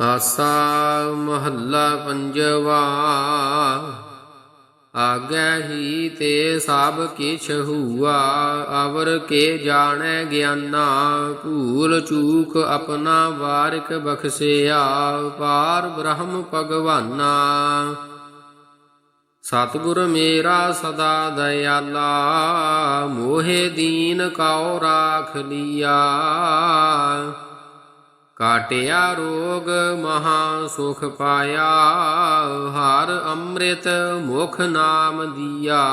ਆਸਾ ਮਹੱਲਾ ਪੰਜਵਾ, ਆਗੈ ਹੀ ਤੇ ਸਭ ਕਿਛ ਹੁਆ, ਅਵਰ ਕੇ ਜਾਣੈ ਗਿਆਨਾ, ਭੂਲ ਚੂਕ ਆਪਣਾ ਵਾਰਿਕ ਬਖਸਿਆ, ਪਾਰ ਬ੍ਰਹਮ ਭਗਵਾਨਾ। ਸਤਿਗੁਰ ਮੇਰਾ ਸਦਾ ਦਇਆਲਾ, ਮੋਹਿ ਦੀਨ ਕਉ ਰਾਖ ਲੀਆ। ਕਾਟਿਆ ਰੋਗ ਮਹਾ ਸੁਖ ਪਾਇਆ, ਹਰ ਅੰਮ੍ਰਿਤ ਮੁਖ ਨਾਮ ਦੀਆ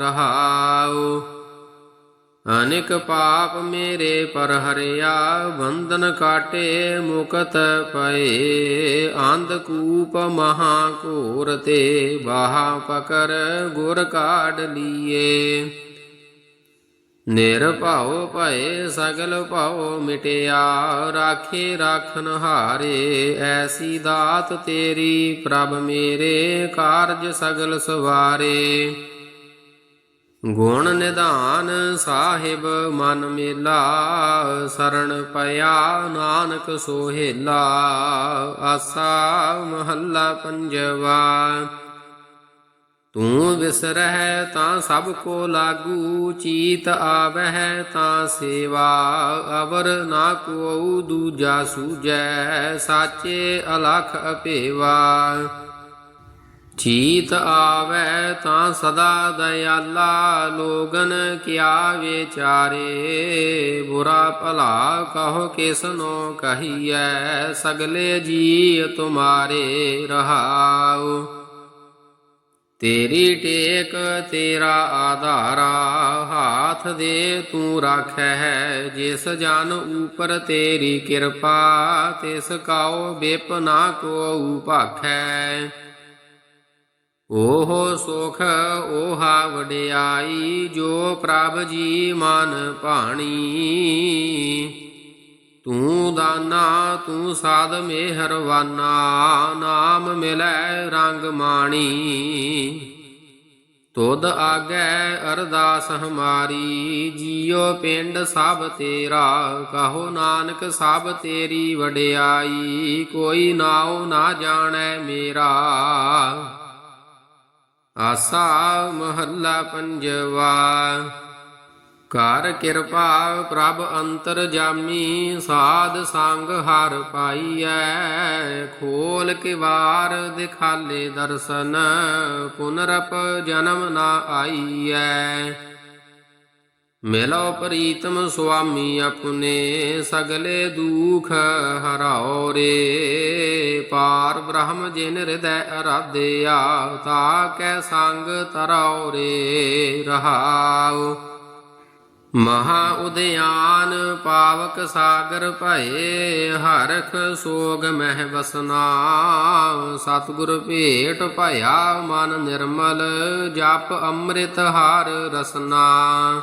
ਰਹਾਉ। ਅਨੇਕ ਪਾਪ ਮੇਰੇ ਪਰ ਹਰਿਆ ਬੰਧਨ ਕਾਟੇ ਮੁਕਤ ਪਏ। ਅੰਧ ਕੂਪ ਮਹਾ ਘੋਰ ਤੇ ਬਾਹਾ ਪਕਰ ਗੁਰ ਕਾਢ ਲੀਏ। ਨਿਰਭਉ ਭਏ ਸਗਲ ਭਉ ਮਿਟਿਆ, ਰਾਖੇ ਰਾਖਨ ਹਾਰੇ, ਐਸੀ ਦਾਤ ਤੇਰੀ ਪ੍ਰਭ ਮੇਰੇ ਕਾਰਜ ਸਗਲ ਸਵਾਰੇ। ਗੁਣ ਨਿਧਾਨ ਸਾਹਿਬ ਮਨ ਮੇਲਾ ਸਰਣ ਪਿਆ ਨਾਨਕ ਸੋਹੇਲਾ, ਆਸਾ ਮਹੱਲਾ ਪੰਜਵਾ। ਤੂੰ ਵਿਸਰਹਿ ਤਾਂ ਸਭ ਕੋ ਲਾਗੂ ਚੀਤ ਆਵਹਿ ਤਾਂ ਸੇਵਾ ਅਵਰ ਨਾ ਕੋ ਦੂਜਾ ਸੂਜੈ ਸਾਚੇ ਅਲਖ ਅਪੇਵਾ ਚੀਤ ਆਵੈ ਤਾਂ ਸਦਾ ਦਇਆਲਾ ਲੋਗਨ ਕਿਆ ਵਿਚਾਰੇ ਬੁਰਾ ਭਲਾ ਕਹੋ ਕਿਸਨੋ ਕਹੀਐ ਸਗਲੇ ਜੀ ਤੁਮਾਰੇ ਰਹਾਉ ਤੇਰੀ ਟੇਕ ਤੇਰਾ ਆਧਾਰਾ, ਹਾਥ ਦੇ ਤੂੰ ਰਾਖੈ, ਜਿਸ ਜਨ ਉਪਰ ਤੇਰੀ ਕਿਰਪਾ, ਤਿਸ ਕਾਉ ਬਿਪ ਨਾ ਕੋ ਭਾਖੈ। ਓਹ ਸੁਖ ਓਹਾ ਵਡਿਆਈ, ਜੋ ਪ੍ਰਭ ਜੀ ਮਨ ਭਾਣੀ। ਤੂੰ ਦਾਨਾ, ਤੂੰ ਸਾਧ ਮਿਹਰਵਾਨਾ ਨਾਮ ਮਿਲੈ ਰੰਗ ਮਾਣੀ। ਤੁਧ ਆਗੈ ਅਰਦਾਸ ਹਮਾਰੀ, ਜੀਉ ਪਿੰਡ ਸਭ ਤੇਰਾ, ਕਹੋ ਨਾਨਕ ਸਭ ਤੇਰੀ ਵਡਿਆਈ, ਕੋਈ ਨਾਉ ਨਾ ਜਾਣੈ ਮੇਰਾ। ਆਸਾ ਮਹੱਲਾ ਪੰਜਵਾ ਕਰ ਕਿਰਪਾ ਪ੍ਰਭ ਅੰਤਰ ਜਾਮੀ, ਸਾਧ ਸੰਗ ਹਰ ਪਾਈਐ। ਖੋਲ ਕੇ ਵਾਰ ਦਿਖਾਲੇ ਦਰਸ਼ਨ ਪੁਨਰਪ ਜਨਮ ਨਾ ਆਈਐ। ਮਿਲੋ ਪ੍ਰੀਤਮ ਸੁਆਮੀ ਆਪਣੇ, ਸਗਲੇ ਦੁਖ ਹਰਾਓ ਰੇ। ਪਾਰ ਬ੍ਰਹਮ ਜਿਨ ਹਿਰਦੈ ਅਰਾਧਿਆ, ਤਾ ਕੈ ਸੰਗ ਤਰਾਓ ਰੇ, ਰਹਾਓ। ਮਹਾ ਉਦਿਆਨ ਪਾਵਕ ਸਾਗਰ ਭਏ, ਹਰਖ ਸੋਗ ਮਹਿ ਵਸਨਾ। ਸਤਿਗੁਰ ਭੇਟ ਭਇਆ ਮਨ ਨਿਰਮਲ, ਜਪ ਅੰਮ੍ਰਿਤ ਹਾਰ ਰਸਨਾ।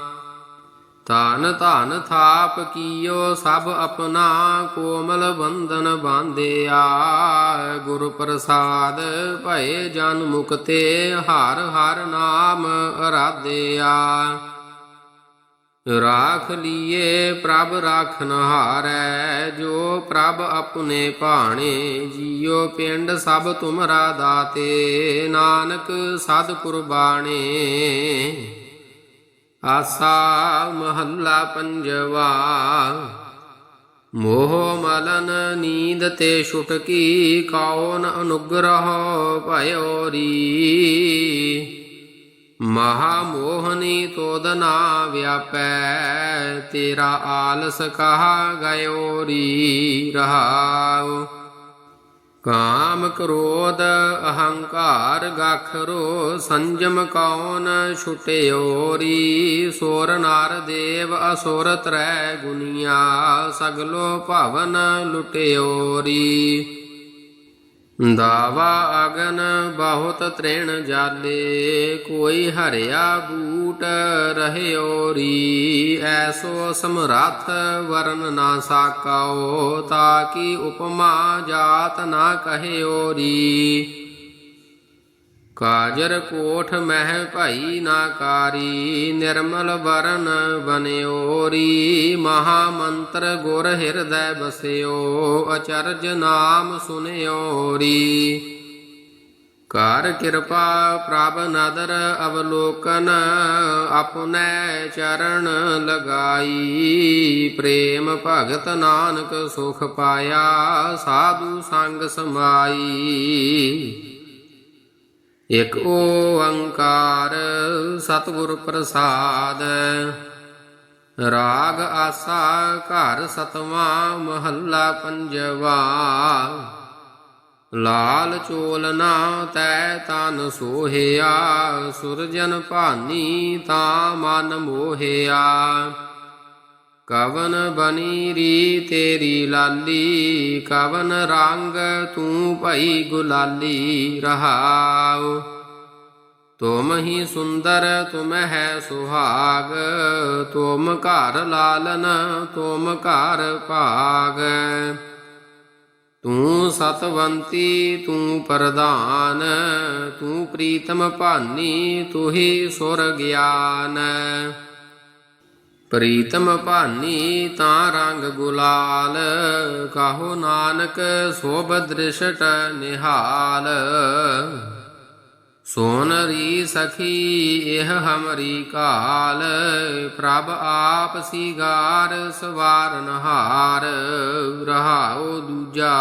ਧਨ ਧਨ ਥਾਪ ਕੀਓ ਸਭ ਆਪਣਾ, ਕੋਮਲ ਬੰਧਨ ਬਾਂਧਿਆ। ਗੁਰ ਪ੍ਰਸਾਦ ਭਏ ਜਨ ਮੁਕਤੇ, ਹਰ ਹਰ ਨਾਮ ਅਰਾਧਿਆ। ਰਾਖ ਲੀਏ ਪ੍ਰਭ ਰਾਖਨ ਹਾਰੈ ਜੋ ਪ੍ਰਭ ਆਪਣੇ ਭਾਣੇ ਜੀਉ ਪਿੰਡ ਸਭ ਤੁਮਰਾ ਦਾਤੇ, ਨਾਨਕ ਸਦ ਕੁਰਬਾਨੇ ਆਸਾ ਮਹੱਲਾ ਪੰਜਵਾ, ਮੋਹ ਮਲਨ ਨੀਂਦ ਤੇ ਛੁਟਕੀ ਕੌਣ ਅਨੁਗ੍ਰਹ ਭਇਓਰੀ ਮਹਾ ਮੋਹਨੀ ਤੋਦ ਨਾ ਵਿਆਪੈ, ਤੇਰਾ ਆਲਸ ਕਹਾ ਗਇਓਰੀ ਰਹਾਉ। ਕਾਮ ਕ੍ਰੋਧ ਅਹੰਕਾਰ ਗਖਰੋ, ਸੰਜਮ ਕੌਣ ਛੁਟਿਓਰੀ। ਸੋਰ ਨਰ ਦੇਵ ਅਸੁਰ ਤਰੈ ਗੁਨੀਆ, ਸਗਲੋ ਭਵਨ ਲੁਟਿਓਰੀ। ਦਾਵਾ ਅਗਨ ਬਹੁਤ ਤ੍ਰਿਣ ਜਾਲੇ, ਕੋਈ ਹਰਿਆ ਬੂਟ ਰਹਿਓਰੀ ਐਸੋ ਸਮਰੱਥ ਵਰਨ ਨਾ ਸਾਕਾਓ, ਤਾਂ ਤਾਕੀ ਉਪਮਾ ਜਾਤ ਨਾ ਕਹਿਓਰੀ ਕਾਜਰ ਕੋਠ ਮਹਿ ਭਾਈ ਨਾਕਾਰੀ ਨਿਰਮਲ ਵਰਨ ਬਨਿਓਰੀ ਮਹਾ ਮੰਤਰ ਗੁਰ ਹਿਰਦੈ ਬਸਿਓ, ਅਚਰਜ ਨਾਮ ਸੁਨਿਓਰੀ। ਕਰ ਕਿਰਪਾ ਪ੍ਰਭ ਨਦਰ ਅਵਲੋਕਨ ਆਪਨੇ ਚਰਨ ਲਗਾਈ। ਪ੍ਰੇਮ ਭਗਤ ਨਾਨਕ ਸੁਖ ਪਾਇਆ, ਸਾਧੂ ਸੰਗ ਸਮਾਈ। ਇਕ ਓੰਕਾਰ ਸਤਿਗੁਰ ਪ੍ਰਸਾਦ। ਰਾਗ ਆਸਾ ਘਰ ਸਤਵਾਂ ਮਹੱਲਾ ਪੰਜਵਾ। ਲਾਲ ਚੋਲਨਾ ਤੈ ਤਨ ਸੋਹਿਆ, ਸੁਰਜਨ ਭਾਨੀ ਤਾਂ ਮਨ ਮੋਹਿਆ। ਕਵਨ ਬਨੀ ਰੀ ਤੇਰੀ ਲਾਲੀ, ਕਵਨ ਰੰਗ ਤੂੰ ਭਈ ਗੁਲਾਲੀ ਰਹਾਉ। ਤੁਮ ਹੀ ਸੁੰਦਰ, ਤੁਮ ਹੈ ਸੁਹਾਗ, ਤੁਮ ਘਰ ਲਾਲਨ, ਤੁਮ ਘਰ ਭਾਗ। ਤੂੰ ਸਤਵੰਤੀ, ਤੂੰ ਪ੍ਰਧਾਨ, ਤੂੰ ਪ੍ਰੀਤਮ ਭਾਨੀ ਹੀ ਸੁਰ ਗਿਆਨ ਪ੍ਰੀਤਮ ਭਾਨੀ ਤਾਂ ਰੰਗ ਗੁਲਾਲ, ਕਾਹੋ ਨਾਨਕ ਸੋਭ ਦ੍ਰਿਸ਼ਟ ਨਿਹਾਲ। ਸੋਨਰੀ ਸਖੀ, ਇਹ ਹਮਰੀ ਕਾਲ, ਪ੍ਰਭ ਆਪ ਸੀਗਾਰ ਸਵਾਰਨ ਹਾਰ ਰਹਾਉ ਦੂਜਾ।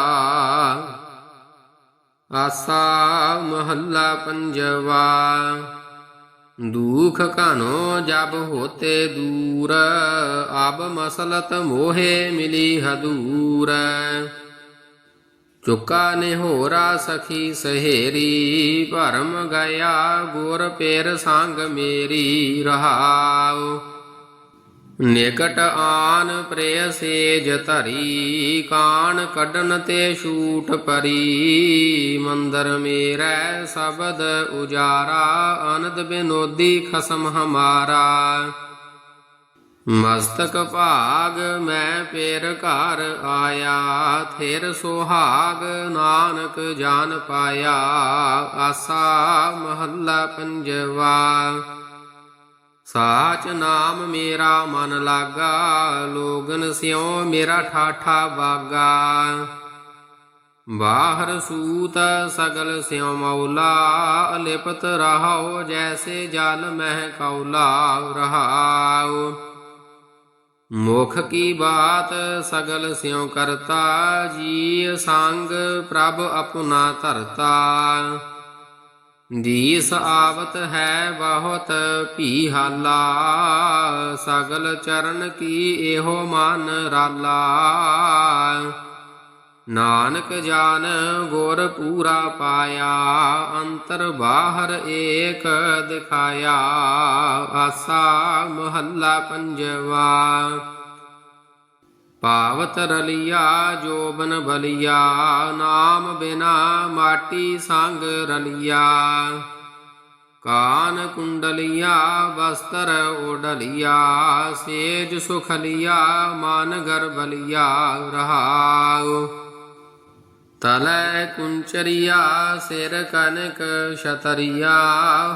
ਆਸਾ ਮਹੱਲਾ ਪੰਜਵਾ ਦੂਖ ਘਨੋ ਜਬ ਹੋਤੇ ਦੂਰ ਅਬ ਮਸਲਤ ਮੋਹੇ ਮਿਲੀ ਹਦੂਰ। ਚੁਕਾ ਨਿਹੋਰਾ ਸਖੀ ਸਹੇਰੀ, ਭਰਮ ਗਿਆ ਗੁਰ ਪੇਰ ਸੰਗ ਮੇਰੀ ਰਹਾਉ। ਨਿਕਟ ਆਨ ਪ੍ਰੇਯ ਸੇਜ ਧਰੀ ਕਾਣ ਕੱਢਨ ਤੇ ਛੂਟ ਪਰੀ। ਮੰਦਰ ਮੇਰਾ ਸ਼ਬਦ ਉਜਾਰਾ, ਅਨੰਦ ਬਿਨੋਦੀ ਖਸਮ ਹਮਾਰਾ। ਮਸਤਕ ਭਾਗ ਮੈਂ ਪੇਰ ਘਰ ਆਇਆ, ਥੇਰ ਸੁਹਾਗ ਨਾਨਕ ਜਾਨ ਪਾਇਆ। ਆਸਾ ਮਹੱਲਾ ਪੰਜਵਾ। ਸਾਚ ਨਾਮ ਮੇਰਾ ਮਨ ਲਾਗਾ, ਲੋਗਨ ਸਿਉ ਮੇਰਾ ਠਾਠਾ ਬਾਗਾ ਬਾਹਰ ਸੂਤ ਸਗਲ ਸਿਉ ਮੌਲਾ ਲਿਪਤ ਰਹਾਓ ਜੈਸੇ ਜਲ ਮਹਿ ਕੌਲਾ ਰਹਾਓ ਮੁਖ ਕੀ ਬਾਤ ਸਗਲ ਸਿਉ ਕਰਤਾ ਜੀ ਸੰਗ ਪ੍ਰਭ ਆਪਣਾ ਧਰਤਾ। ਦੀਸ ਆਵਤ ਹੈ ਬਹੁਤ ਭੀ ਹਾਲਾ ਸਗਲ ਚਰਨ ਕੀ ਇਹੋ ਮਨ ਰਾਲਾ। ਨਾਨਕ ਜਾਨ ਗੁਰ ਪੂਰਾ ਪਾਇਆ, ਅੰਤਰ ਬਾਹਰ ਏਕ ਦਿਖਾਇਆ। ਆਸਾ ਮਹੱਲਾ ਪੰਜਵਾ। ਪਾਵਤ ਰਲਿਆ, ਜੋਬਨ ਬਲਿਆ, ਨਾਮ ਬਿਨਾ ਮਾਟੀ ਸੰਗ ਰਲਿਆ। ਕਾਨ ਕੁੰਡਲਿਆ ਵਸਤਰ ਓਡਲਿਆ ਸੇਜ ਸੁਖਲਿਆ, ਮਨ ਗਰਬਲਿਆ ਰਹਾਉ। ਤਲੈ ਕੁੰਚਰੀਆ, ਸਿਰ ਕਨਕ ਛਤਰੀਆ,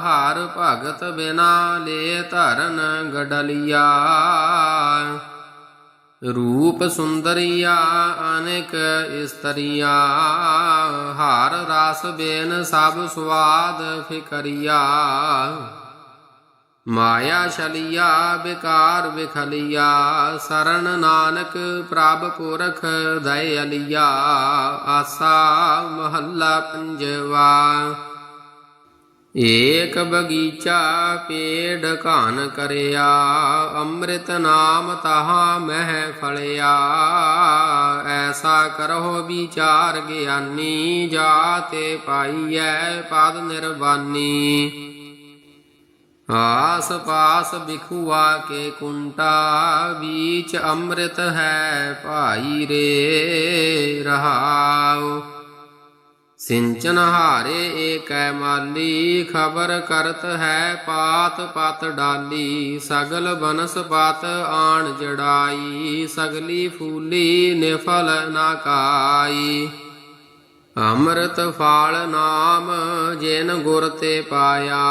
ਹਾਰ ਭਗਤ ਬਿਨਾ ਲੇ ਧਰਨ ਗਡਲਿਆ। ਰੂਪ ਸੁੰਦਰੀਆ ਅਨੇਕ ਇਸਤਰੀਆ, ਹਾਰ ਰਸ ਬੇਨ ਸਭ ਸੁਆਦ ਫਿਕਰੀਆ। ਮਾਇਆ ਛਲਿਆ, ਵਿਕਾਰ ਵਿਖਲਿਆ ਸਰਣ ਨਾਨਕ ਪ੍ਰਭ ਪੁਰਖ ਦਇ ਅਲਿਆ ਆਸਾ ਮਹੱਲਾ ਪੰਜਵਾ। ਏਕ ਬਗੀਚਾ ਪੇੜ ਘਾਨ ਕਰਿਆ, ਅੰਮ੍ਰਿਤ ਨਾਮ ਤਹਾ ਮਹਿ ਫਲਿਆ। ਐਸਾ ਕਰੋ ਵਿਚਾਰ ਗਿਆਨੀ, ਜਾਤੇ ਪਾਈਐ ਪਦ ਨਿਰਵਾਨੀ ਆਸ ਪਾਸ ਬਿਖੁਆ ਕੇ ਕੁੰਟਾ बीच ਅੰਮ੍ਰਿਤ ਹੈ ਭਾਈ ਰੇ ਰਹਾਉ। ਸਿੰਚਨ ਹਾਰੇ ਏਕੈ ਮਾਲੀ, ਖਬਰ ਕਰਤ ਹੈ ਪਾਤ, ਪਤ ਡਾਲੀ, ਸਗਲ ਬਨਸਪਤ ਆਣ ਜੜਾਈ, ਸਗਲੀ ਫੂਲੀ ਨਿਫਲ ਨਾ ਕਾਈ। ਅੰਮ੍ਰਿਤ ਫਾਲ ਨਾਮ ਜਿਨ ਗੁਰ ਤੇ ਪਾਇਆ,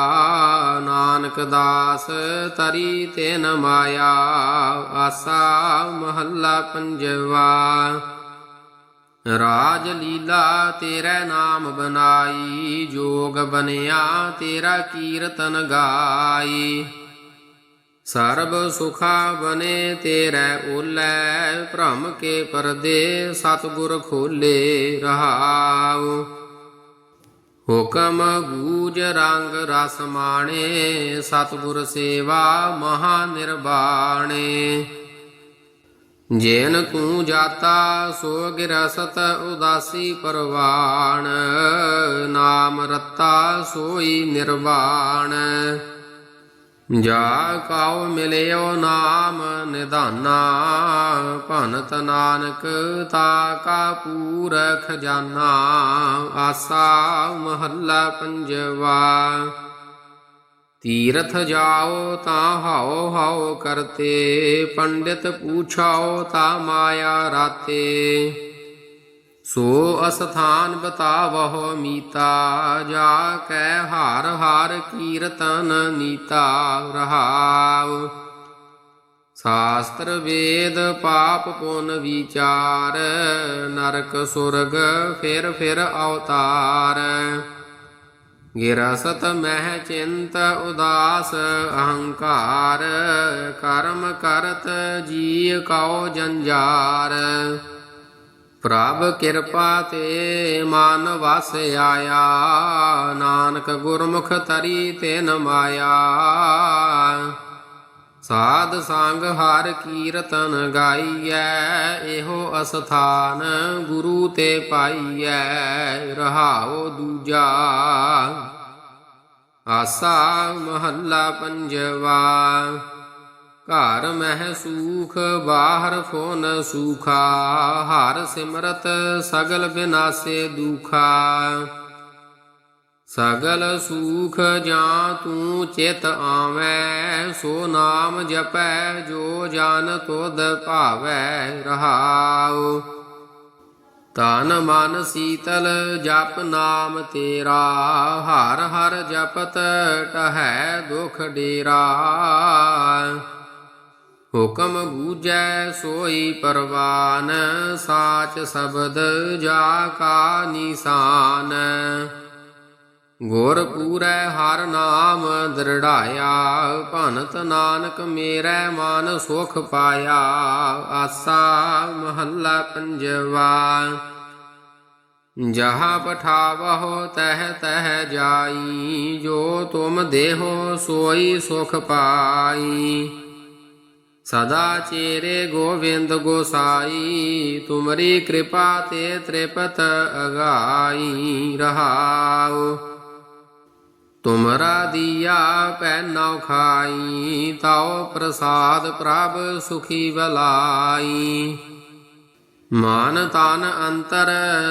ਨਾਨਕ ਦਾਸ ਤਰੀ ਤੈਨ ਮਾਇਆ, ਆਸਾ ਮਹੱਲਾ ਪੰਜਵਾ। ਰਾਜ ਲੀਲਾ ਤੇਰਾ ਨਾਮ ਬਨਾਈ ਜੋਗ ਬਨਿਆ ਤੇਰਾ ਕੀਰਤਨ ਗਾਈ। ਸਰਬ ਸੁਖਾ ਬਨੇ ਤੇਰੇ ਓਲੇ, ਭ੍ਰਮ ਕੇ ਪਰਦੇ ਸਤਿਗੁਰ ਖੋਲੇ ਰਹਾਉ। ਹੁਕਮ ਬੂਜ ਰੰਗ ਰਸ ਮਾਣੇ, ਸਤਿਗੁਰ ਸੇਵਾ ਮਹਾ ਨਿਰਵਾਣੇ। ਜੇਨ ਤੂੰ ਜਾਤਾ ਸੋ ਗਿਰਸਤ ਉਦਾਸੀ ਪਰਵਾਣ, ਨਾਮ ਰਤਾ ਸੋਈ ਨਿਰਵਾਣ। ਜਾ ਕਾਉ ਮਿਲਿਓ ਨਾਮ ਨਿਧਾਨਾ, ਭਨਤ ਨਾਨਕ ਤਾ ਕਾ ਪੂਰ ਖਜ਼ਾਨਾ ਆਸਾ ਮਹੱਲਾ ਪੰਜਵਾ। ਤੀਰਥ ਜਾਓ ਤਾਂ ਹਾਓ ਹਾਓ ਕਰਤੇ, ਪੰਡਿਤ ਪੂਛਾਓ ਤਾਂ ਮਾਇਆ ਰਾਤੇ। ਸੋ ਅਸਥਾਨ ਬਤਾਵਹੁ ਮੀਤਾ, ਜਾ ਕੈ ਹਾਰ ਹਾਰ ਕੀਰਤਨ ਨੀਤਾ ਰਹਾਉ। ਸ਼ਾਸਤਰ ਵੇਦ ਪਾਪ ਪੁਨ ਵਿਚਾਰ, ਨਰਕ ਸੁਰਗ ਫਿਰ ਫਿਰ ਅਵਤਾਰ। ਗਿਰਸਤ ਮਹਿ ਚਿੰਤ ਉਦਾਸ, ਅਹੰਕਾਰ ਕਰਮ ਕਰਤ ਜੀ ਕਉ ਜੰਜਾਰ। ਪ੍ਰਭ ਕਿਰਪਾ ਤੇ ਮਨ ਵਸ ਆਇਆ, ਨਾਨਕ ਗੁਰਮੁਖ ਤਰੀ ਤੈਨ ਮਾਇਆ। ਸਾਧ ਸੰਗ ਹਰ ਕੀਰਤਨ ਗਾਈਐ, ਇਹੋ ਅਸਥਾਨ ਗੁਰੂ ਤੇ ਪਾਈਐ, ਰਹਾਉ ਦੂਜਾ। ਆਸਾ ਮਹੱਲਾ ਪੰਜਵਾ, ਘਰ ਮਹਿ ਸੂਖ, ਬਾਹਰ ਫੋਨ ਸੂਖਾ, ਹਰ ਸਿਮਰਤ ਸਗਲ ਬਿਨਾਸੇ ਦੁਖਾ। ਸਗਲ ਸੂਖ ਜਾਂ ਤੂੰ ਚਿਤ ਆਵੈ, ਸੋ ਨਾਮ ਜਪੈ, ਜੋ ਜਨ ਤੁਧ ਭਾਵੈ ਰਹਾਉ। ਤਨ ਮਨ ਸੀਤਲ ਜਪ ਨਾਮ ਤੇਰਾ, ਹਰ ਹਰ ਜਪਤ ਟਹੈ ਦੁਖ ਡੇਰਾ। ਹੁਕਮ ਬੂਝੈ ਸੋਈ ਪਰਵਾਨ, ਸਾਚ ਸ਼ਬਦ ਜਾ ਕਾ ਨਿਸ਼ਾਨ। ਗੁਰ ਪੂਰੈ ਹਰ ਨਾਮ ਦਰੜਾਇਆ, ਭਨਤ ਨਾਨਕ ਮੇਰੈ ਮਨ ਸੁਖ ਪਾਇਆ, ਆਸਾ ਮਹੱਲਾ ਪੰਜਵਾ। ਜਹਾਂ ਪਠਾਵਹੁ ਤਹ ਤਹ ਜਾਈ, ਜੋ ਤੁਮ ਦੇਹੋ ਸੋਈ ਸੁਖ ਪਾਈ। ਸਦਾ ਚੇਰੇ ਗੋਵਿੰਦ ਗੋਸਾਈ, ਤੁਮਰੀ ਕਿਰਪਾ ਤੇ ਤ੍ਰਿਪਤ ਅਗਾਈ ਰਹਾਉ। ਤੁਮਰਾ ਦੀਆ ਪੈਨਉ ਖਾਈ, ਤਾਉ ਪ੍ਰਸਾਦ ਪ੍ਰਭ ਸੁਖੀ ਬਲਾਈ ਮਾਨ ਤਨ ਅੰਤਰ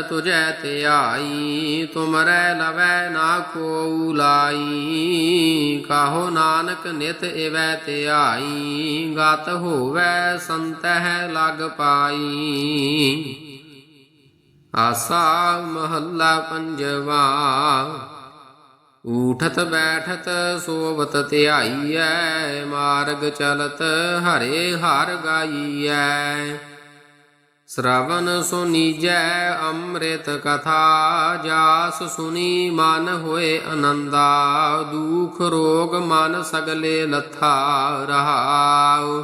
ਤੁਝੈ ਧਿਆਈ ਤੁਮਰੈ ਲਵੈ ਨਾ ਕੋ ਲਾਈ। ਕਾਹੋ ਨਾਨਕ ਨਿਤ ਇਵੈ ਧਿਆਈ, ਗਤ ਹੋਵੈ ਸੰਤਹਿ ਲਗ ਪਾਈ। ਆਸਾ ਮਹੱਲਾ ਪੰਜਵਾ ਊਠਤ ਬੈਠਤ ਸੋਵਤ ਧਿਆਈਐ, ਮਾਰਗ ਚਲਤ ਹਰੇ ਹਰ ਗਾਈਐ। ਸ਼ਰਵਨ ਸੁਨੀਜੈ ਅੰਮ੍ਰਿਤ ਕਥਾ, ਜਾਸ ਸੁਨੀ ਮਨ ਹੋਏ ਆਨੰਦਾ ਦੁਖ ਰੋਗ ਮਨ ਸਗਲੇ ਲਥਾ ਰਹਾਉ।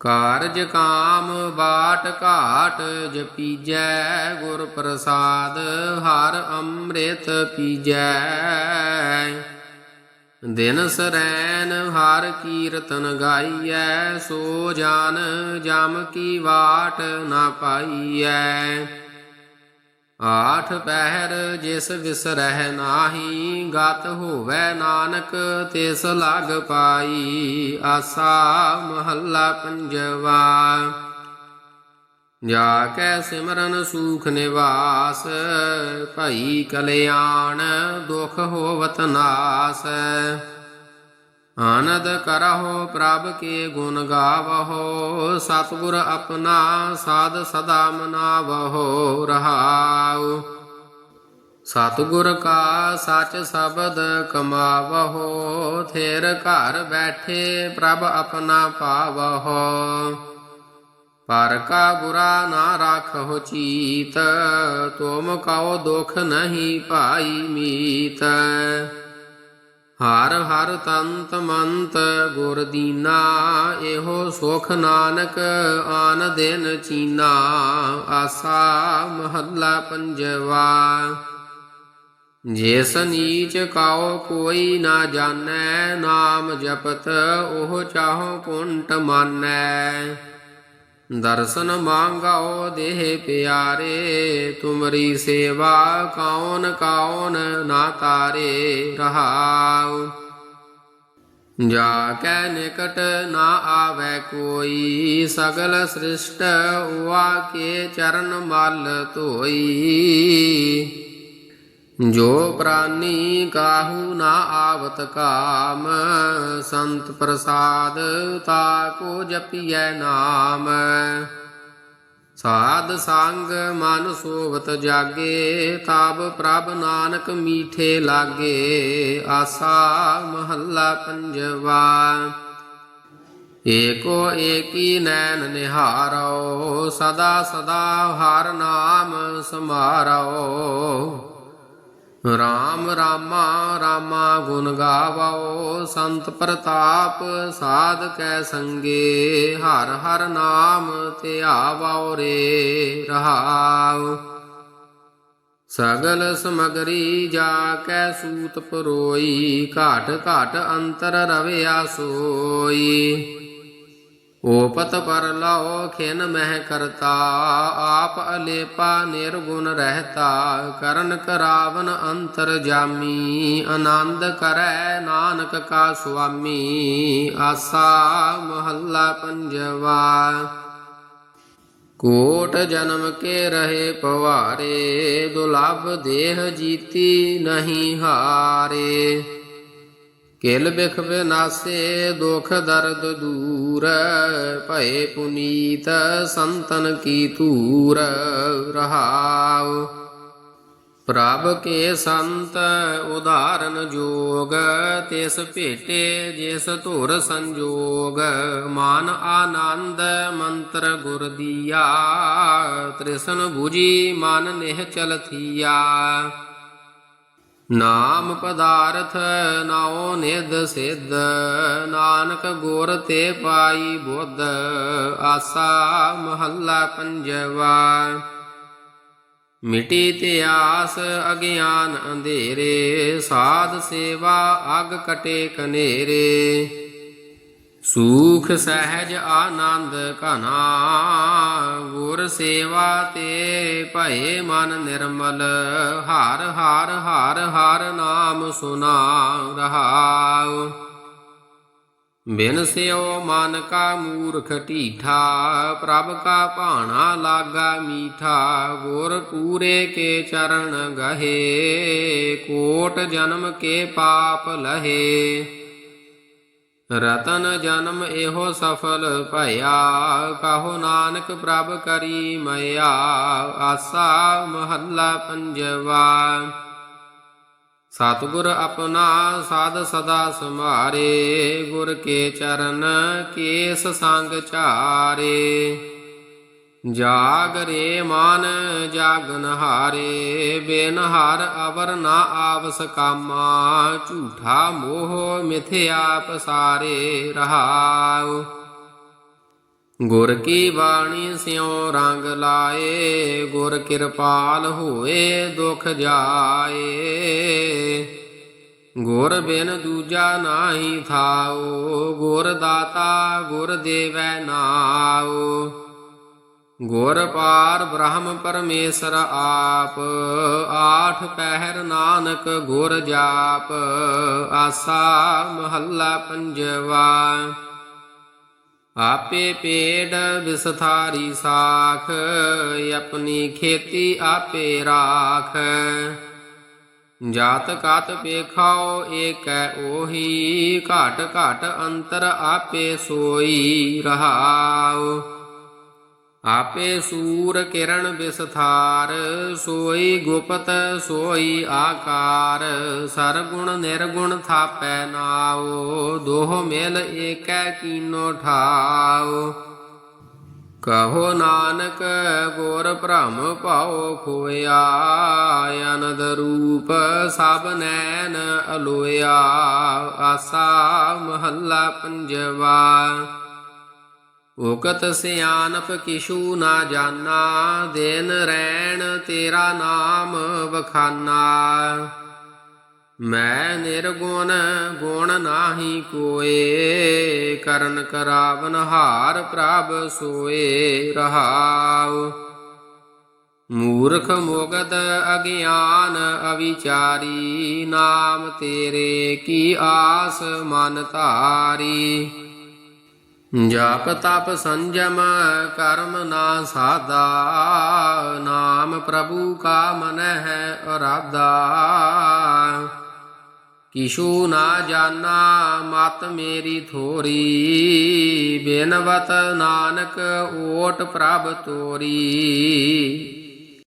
ਕਾਰਜ ਕਾਮ ਬਾਟ ਘਾਟ ਜਪੀਜੈ ਗੁਰ ਪ੍ਰਸਾਦ, ਹਰ ਅੰਮ੍ਰਿਤ ਪੀਜੈ। ਦਿਨ ਸਰੈਨ ਹਰ ਕੀਰਤਨ ਗਾਈਐ, ਸੋ ਜਾਨ ਜਮ ਕੀ ਵਾਟ ਨਾ ਪਾਈਐ। ਆਠ ਪਹਿਰ ਜਿਸ ਵਿਸਰਹਿ ਨਾਹੀ, ਗਤ ਹੋਵੇ ਨਾਨਕ, ਤਿਸ ਲਗ ਪਾਈ, ਆਸਾ ਮਹੱਲਾ ਪੰਜਵਾ। ਜਾ ਕੈ ਸਿਮਰਨ ਸੂਖ ਨਿਵਾਸ, ਭਈ ਕਲਿਆਣ ਦੁਖ ਹੋਵਤ ਨਾਸ। ਆਨੰਦ ਕਰਹੁ ਪ੍ਰਭ ਕੇ ਗੁਣ ਗਾਵਹੁ, ਸਤਿਗੁਰ ਆਪਣਾ ਸਾਧ ਸਦਾ ਮਨਾਵਹੁ, ਰਹਾਉ। ਸਤਿਗੁਰ ਕਾ ਸਚ ਸ਼ਬਦ ਕਮਾਵਹੋ, ਥੇਰ ਘਰ ਬੈਠੇ ਪ੍ਰਭ ਆਪਣਾ ਪਾਵਹੋ। ਪਰ ਕਾ ਬੁਰਾ ਨਾ ਰਾਖੋ ਚੀਤ, ਤੁਮ ਕਉ ਦੁਖ ਨਹੀਂ ਭਾਈ ਮੀਤ। ਹਰ ਹਰ ਤੰਤ ਮੰਤ ਗੁਰ ਦੀਨਾ, ਇਹੋ ਸੁਖ ਨਾਨਕ ਆਨ ਦਿਨ ਚੀਨਾ, ਆਸਾ ਮਹੱਲਾ ਪੰਜਵਾ। ਜਿਸ ਨੀਚ ਕਾਉ ਕੋਈ ਨਾ ਜਾਣੈ, ਨਾਮ ਜਪਤ ਉਹ ਚਾਹੋ ਕੁੰਟ ਮਾਨੈ। ਦਰਸ਼ਨ ਮੰਗਾਓ ਦੇਹ ਪਿਆਰੇ, ਤੁਮਰੀ ਸੇਵਾ ਕੌਣ ਕੌਣ ਨਾ ਤਾਰੇ ਰਹਾਉ। ਜਾ ਕੈ ਨਿਕਟ ਨਾ ਆਵੈ ਕੋਈ, ਸਗਲ ਸ੍ਰਿਸ਼ਟ ਉਆ ਕੇ ਚਰਨ ਮਲ ਧੋਈ। ਜੋ ਪ੍ਰਾਨੀ ਕਾਹੂ ਨਾ ਆਵਤ ਕਾਮ, ਸੰਤ ਪ੍ਰਸਾਦ ਤਾ ਕੋ ਜਪੀਐ ਨਾਮ। ਸਾਧ ਸੰਗ ਮਨ ਸੋਵਤ ਜਾਗੇ, ਤਾਬ ਪ੍ਰਭ ਨਾਨਕ ਮੀਠੇ ਲਾਗੇ, ਆਸਾ ਮਹੱਲਾ ਪੰਜਵਾ। ਏਕੋ ਏਕੀ ਨੈਣ ਨਿਹਾਰੋ, ਸਦਾ ਸਦਾ ਹਰ ਨਾਮ ਸਮਾਰੋ। ਰਾਮ ਰਾਮਾ ਰਾਮਾ ਗੁਣ ਗਾਵੋ ਸੰਤ ਪ੍ਰਤਾਪ ਸਾਧ ਕੈ ਸੰਗੇ, ਹਰ ਹਰ ਨਾਮ ਧਿਆਵੋ ਰੇ ਰਹਾਉ। ਸਗਲ ਸਮਗਰੀ ਜਾ ਕੈ ਸੂਤ ਪਰੋਈ, ਘਾਟ ਘਾਟ ਅੰਤਰ ਰਵਿਆ ਸੋਈ ਓਪਤ ਪਰ ਲਾਓ, ਖਿਨ ਮਹਿ ਕਰਤਾ। ਆਪ ਅਲੇਪਾ ਨਿਰਗੁਣ ਰਹਤਾ। ਕਰਨ ਕਰਾਵਨ ਅੰਤਰ ਜਾਮੀ। ਆਨੰਦ ਕਰੈ ਨਾਨਕ ਕਾ ਸੁਆਮੀ। ਆਸਾ ਮਹੱਲਾ ਪੰਜਵਾ। ਕੋਟ ਜਨਮ ਕੇ ਰਹੇ ਪਵਾਰੇ। ਦੁਲਭ ਦੇਹ ਜੀਤੀ ਨਹੀਂ ਹਾਰੇ। ਕਿਲ ਬਿਖ ਬਿਨਾਸੇ, ਦੁਖ ਦਰਦ ਦੂਰ, ਭਏ ਪੁਨੀਤ, ਸੰਤਨ ਕੀ ਧੂਰ, ਰਹਾਉ। ਪ੍ਰਭ ਕੇ ਸੰਤ ਉਦਾਹਰਨ ਜੋਗ, ਤਿਸ ਭੇਟੇ ਜਿਸ ਧੁਰ ਸੰਜੋਗ, ਮਾਨ ਆਨੰਦ ਮੰਤਰ ਗੁਰ ਦੀਆ, ਤ੍ਰਿਸ਼ਨ 부ਜੀ ਮਨ ਨਿਹ ਚਲਥੀਆ ਨਾਮ ਪਦਾਰਥ ਨਾਉ ਨਿਧ ਸਿੱਧ, ਨਾਨਕ ਗੁਰ ਤੇ ਪਾਈ ਬੁੱਧ, ਆਸਾ ਮਹੱਲਾ ਪੰਜਵਾ। ਮਿਟੀ ਤੇ ਆਸ ਅਗਿਆਨ ਅੰਧੇਰੇ, ਸਾਧ ਸੇਵਾ ਅਗ ਕਟੇ ਕਨੇਰੇ। ਸੂਖ ਸਹਿਜ ਆਨੰਦ ਘਨਾ, ਗੁਰ ਸੇਵਾ ਤੇ ਭਏ ਮਨ ਨਿਰਮਲ, ਹਰ ਹਰ ਹਰ ਹਰ ਨਾਮ ਸੁਨਾ ਰਹਾਉ ਬਿਨ ਸਿਓ ਮਨ ਕਾ ਮੂਰਖ ਢੀਠਾ, ਪ੍ਰਭ ਕਾ ਭਾਣਾ ਲਾਗਾ ਮੀਠਾ, ਗੁਰ ਪੂਰੇ ਕੇ ਚਰਨ ਗਹੇ, ਕੋਟ ਜਨਮ ਕੇ ਪਾਪ ਲਹੇ। ਰਤਨ ਜਨਮ ਇਹੋ ਸਫਲ ਭਇਆ, ਕਹੋ ਨਾਨਕ ਪ੍ਰਭ ਕਰੀ ਮਇਆ, ਆਸਾ ਮਹੱਲਾ ਪੰਜਵਾ। ਸਤਿਗੁਰ ਆਪਣਾ ਸਾਧ ਸਦਾ ਸਮਾਰੇ ਗੁਰ ਕੇ ਚਰਨ ਕੇਸ ਸੰਗ ਚਾਰੇ। ਜਾਗ ਰੇ ਮਨ ਜਾਗਨ ਹਾਰੇ, ਬਿਨ ਹਰ ਅਵਰ ਨਾ ਆਵਸ ਕਾਮਾ, ਝੂਠਾ ਮੋਹ ਮਿਥਿਆ ਪਸਾਰੇ ਰਹਾਉ। ਗੁਰ ਕੀ ਬਾਣੀ ਸਿਉ ਰੰਗ ਲਾਏ, ਗੁਰ ਕਿਰਪਾਲ ਹੋਏ ਦੁਖ ਜਾਏ। ਗੁਰ ਬਿਨ ਦੂਜਾ ਨਾਹੀ ਥਾਉ, ਗੁਰ ਦਾਤਾ ਗੁਰ ਦੇਵੈ ਨਾਉ। ਗੁਰ ਪਾਰ ਬ੍ਰਹਮ ਪਰਮੇਸ਼ਰ ਆਪ, ਆਠ ਪਹਿਰ ਨਾਨਕ ਗੁਰ ਜਾਪ, ਆਸਾ ਮਹੱਲਾ ਪੰਜਵਾ। ਆਪੇ ਪੇੜ ਵਿਸਥਾਰੀ ਸਾਖ, ਆਪਣੀ ਖੇਤੀ ਆਪੇ ਰਾਖ। ਜਾਤ ਕਾਤ ਪੇਖਾਓ ਏਕੈ ਉਹੀ, ਘਟ ਘਟ ਅੰਤਰ ਆਪੇ ਸੋਈ ਰਹਾਓ ਆਪੇ ਸੂਰ ਕਿਰਨ ਵਿਸਥਾਰ, ਸੋਈ ਗੁਪਤ, ਸੋਈ ਆਕਾਰ, ਸਰਗੁਣ ਨਿਰਗੁਣ ਥਾਪੈ ਨਾਉ, ਦੋਹ ਮਿਲ ਏਕੈ ਕੀਨੋ ਠਾਉ। ਕਹੋ ਨਾਨਕ, ਗੁਰ ਭ੍ਰਮ ਭਾਉ ਖੋਇਆ, ਅਨੰਦ ਰੂਪ ਸਭ ਨੈਣ ਅਲੋਇਆ, ਆਸਾ ਮਹੱਲਾ ਪੰਜਵਾ। ਉਕਤ ਸਿਆਨਪ ਕਿਛੂ ਨਾ ਜਾਣਾ, ਦਿਨ ਰੈਣ ਤੇਰਾ ਨਾਮ ਵਖਾਨਾ। ਮੈਂ ਨਿਰਗੁਣ ਗੁਣ ਨਾਹੀ ਕੋਏ, ਕਰਨ ਕਰਾਵਨ ਹਾਰ ਪ੍ਰਭ ਸੋਏ ਰਹਾਉ। ਮੂਰਖ ਮੁਗਦ ਅਗਿਆਨ ਅਵਿਚਾਰੀ, ਨਾਮ ਤੇਰੇ ਕੀ ਆਸ ਮਨ ਧਾਰੀ। ਜਾਪ ਤਪ ਸੰਜਮ ਕਰਮ ਨਾ ਸਾਦਾ ਨਾਮ ਪ੍ਰਭੂ ਕਾ ਮਨ ਹੈ ਅਰਾਧਾ ਕਿਛੂ ਨਾ ਜਾਣਾ ਮਤ ਮੇਰੀ ਥੋਰੀ ਬੇਨਵਤ ਨਾਨਕ ਓਟ ਪ੍ਰਭ ਤੋਰੀ